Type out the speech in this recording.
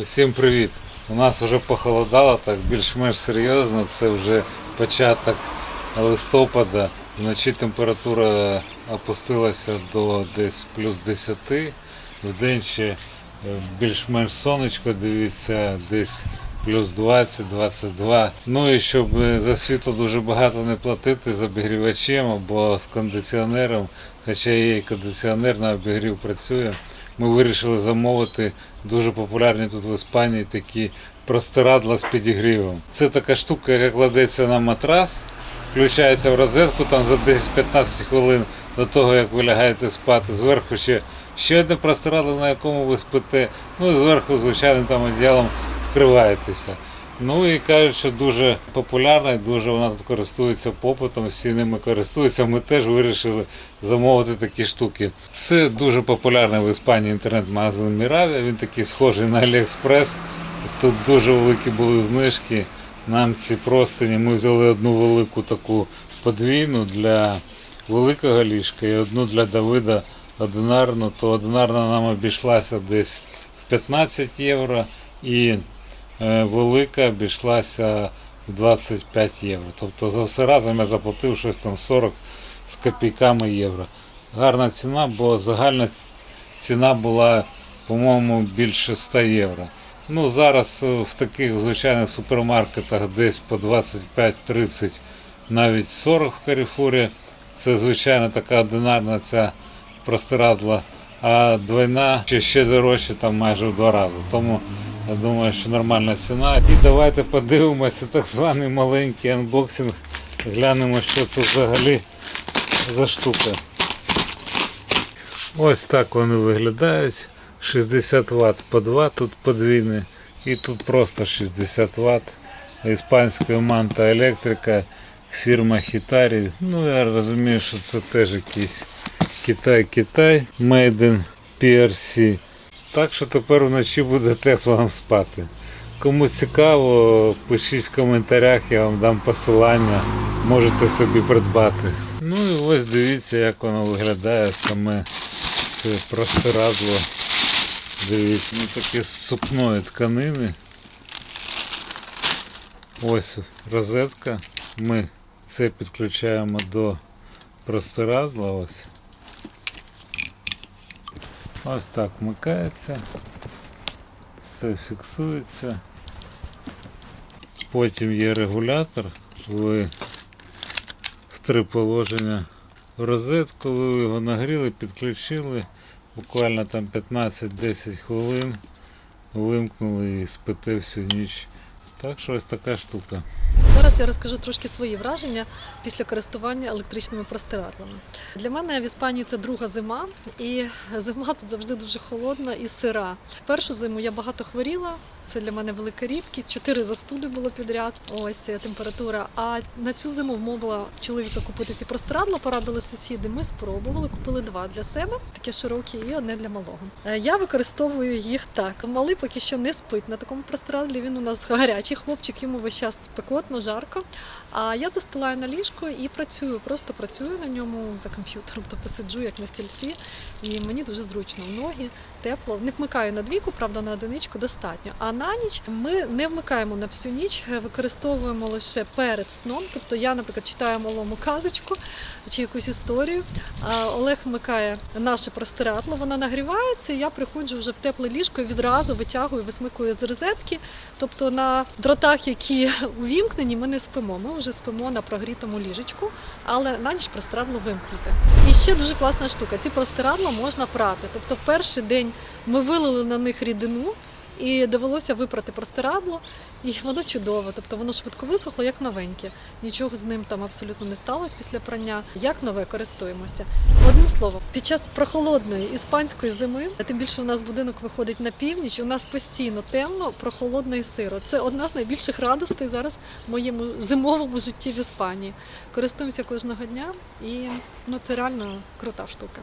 Усім привіт! У нас вже похолодало, так більш-менш серйозно. Це вже початок листопада. Вночі температура опустилася до десь плюс 10. Вдень ще е, більш-менш сонечко, дивіться, десь плюс 20-22. Ну і щоб е, за світло дуже багато не платити з обігрівачем або з кондиціонером, хоча є і кондиціонер на обігрів працює. Ми вирішили замовити дуже популярні тут в Іспанії такі простирадла з підігрівом. Це така штука, яка кладеться на матрас, включається в розетку там за 10-15 хвилин до того, як ви лягаєте спати. Зверху ще, ще одне простирадло, на якому ви спите. Ну і зверху звичайним там одіялом вкриваєтеся. Ну і кажуть, що дуже популярна дуже вона тут користується попитом, всі ними користуються. Ми теж вирішили замовити такі штуки. Це дуже популярний в Іспанії інтернет-магазин Міравія. Він такий схожий на Аліекспрес. Тут дуже великі були знижки. Нам ці простині ми взяли одну велику таку подвійну для великого ліжка і одну для Давида одинарну. То одинарна нам обійшлася десь в 15 євро. І велика обійшлася в 25 євро. Тобто за все разом я заплатив щось там 40 з копійками євро. Гарна ціна, бо загальна ціна була, по-моєму, більше 100 євро. Ну, зараз е, в таких звичайних супермаркетах десь по 25-30, навіть 40 в Каріфурі. Це звичайно така одинарна ця простирадла, а двойна ще, ще дорожче, там майже в два рази. Тому я думаю, що нормальна ціна. І давайте подивимося так званий маленький анбоксинг. Глянемо, що це взагалі за штука. Ось так вони виглядають. 60 Вт по 2, тут подвійне. І тут просто 60 Вт. Іспанської манта електрика, фірма Хітарі. Ну я розумію, що це теж якийсь Китай-Китай, Made in PRC. Так що тепер вночі буде тепло вам спати. Кому цікаво, пишіть в коментарях, я вам дам посилання, можете собі придбати. Ну і ось дивіться, як воно виглядає саме це простирадло. Дивіться, ну таке з цупної тканини. Ось розетка. Ми це підключаємо до простирадла. Ось. Ось так вмикається, все фіксується. Потім є регулятор, ви в три положення розетку, ви його нагріли, підключили, буквально там 15-10 хвилин, вимкнули і спите всю ніч. Так що ось така штука. Зараз я розкажу трошки свої враження після користування електричними простирадлами. Для мене в Іспанії це друга зима, і зима тут завжди дуже холодна і сира. Першу зиму я багато хворіла. Це для мене велика рідкість. Чотири застуди було підряд. Ось е, температура. А на цю зиму вмовила чоловіка купити ці простирадла, порадили сусіди. Ми спробували, купили два для себе, таке широкі, і одне для малого. Е, Я використовую їх так. Малий поки що не спить на такому простирадлі. Він у нас гарячий хлопчик, йому весь час спекотно, жарко. А я застилаю на ліжко і працюю, просто працюю на ньому за комп'ютером, тобто сиджу як на стільці, і мені дуже зручно ноги, тепло. Не вмикаю на двійку, правда, на одиничку достатньо. А на ніч ми не вмикаємо на всю ніч, е, використовуємо лише перед сном. Тобто я, наприклад, читаю малому казочку чи якусь історію. А Олег вмикає наше простирадло, воно нагрівається, і я приходжу вже в тепле ліжко і відразу витягую, висмикую з розетки. Тобто на дротах, які увімкнені, ми не спимо. Ми вже спимо на прогрітому ліжечку, але на ніч простирадло вимкнути. І ще дуже класна штука: ці простирадла можна прати. Тобто, в перший день ми вилили на них рідину. І довелося випрати простирадло, і воно чудово. Тобто воно швидко висохло, як новеньке. Нічого з ним там абсолютно не сталося після прання. Як нове користуємося. Одним словом, під час прохолодної іспанської зими, тим більше у нас будинок виходить на північ. У нас постійно темно, прохолодно і сиро. Це одна з найбільших радостей зараз в моєму зимовому житті в Іспанії. Користуємося кожного дня, і ну це реально крута штука.